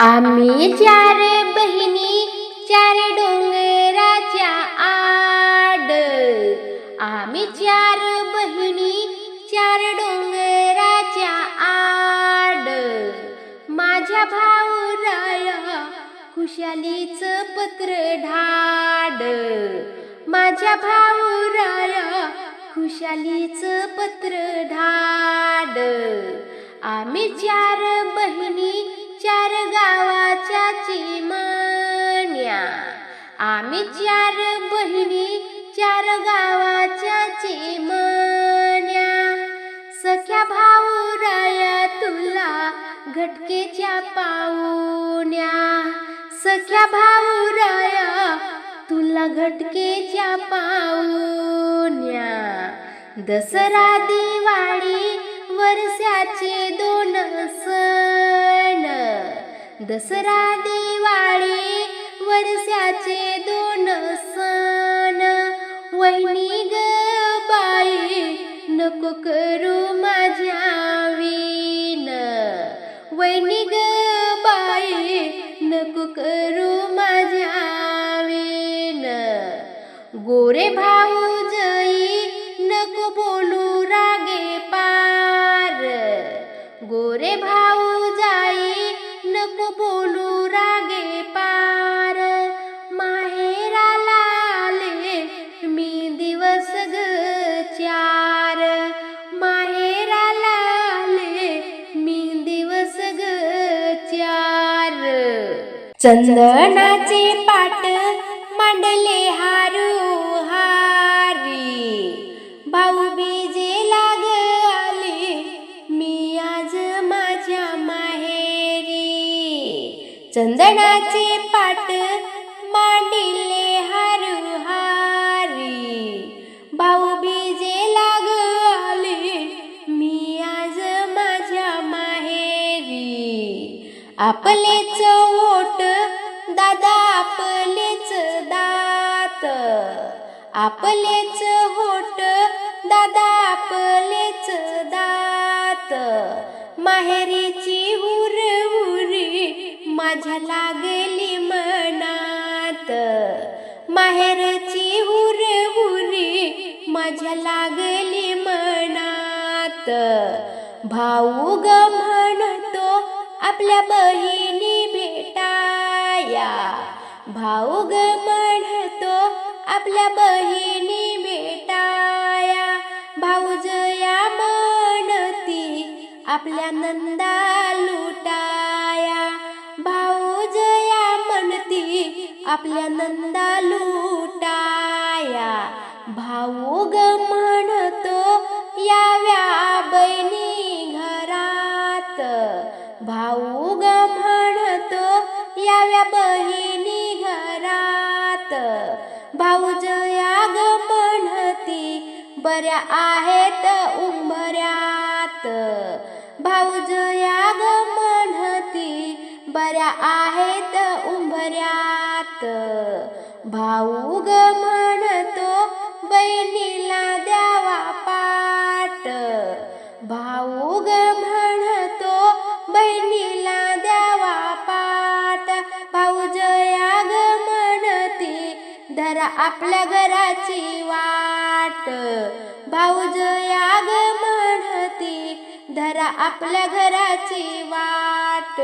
आम्ही चार बहिणी चार डोंगराच्या आड. आम्ही चार बहिणी चार डोंगराच्या आड. माझ्या भाऊराया खुशालीच पत्र ढाड. माझ्या भाऊराया खुशालीच पत्र ढाड. आम्ही चार बहिणी आम्ही चार बहिणी चार गावाच्या चिमण्या सख्या भाऊराया तुला घटकेच्या पाहुण्या. सख्या भाऊराया तुला घटकेच्या पाहुण्या. दसरा दिवाळी वर्षाचे दोन सण. दसरा दिवाळी वर्षाचे चार माहेराला आले मी दिवस ग चार. चंदनाचे पाट मांडले हारू हारी. भाऊ बीजे लाग आले मी आज माझ्या माहेरी. चंदनाचे पाट आपलेच ओट दादा आपलेच दात. आपलेच होट दादा आपलेच दात. माहेरीची हुर हुरी माझ्या लागली मनात. माहेरची हुर हुरी माझ्या लागली मनात. भाऊ ग म्हणतो आपल्या बहिणी भेटाया. भाऊ ग म्हणतो आपल्या बहिणी भेटाया. भाऊजया म्हणती आपल्या नंदा लुटाया. भाऊजया म्हणती आपल्या नंदा लुटाया. भाऊ ग भाऊजया ग म्हणती बऱ्या आहेत उंबऱ्यात. भाऊजया ग म्हणती बऱ्या आहेत उंबऱ्यात. भाऊ ग म्हणतो बहिणीला द्या आपल्या घराची वाट. भाऊजया याग म्हणती धरा आपल्या घराची वाट.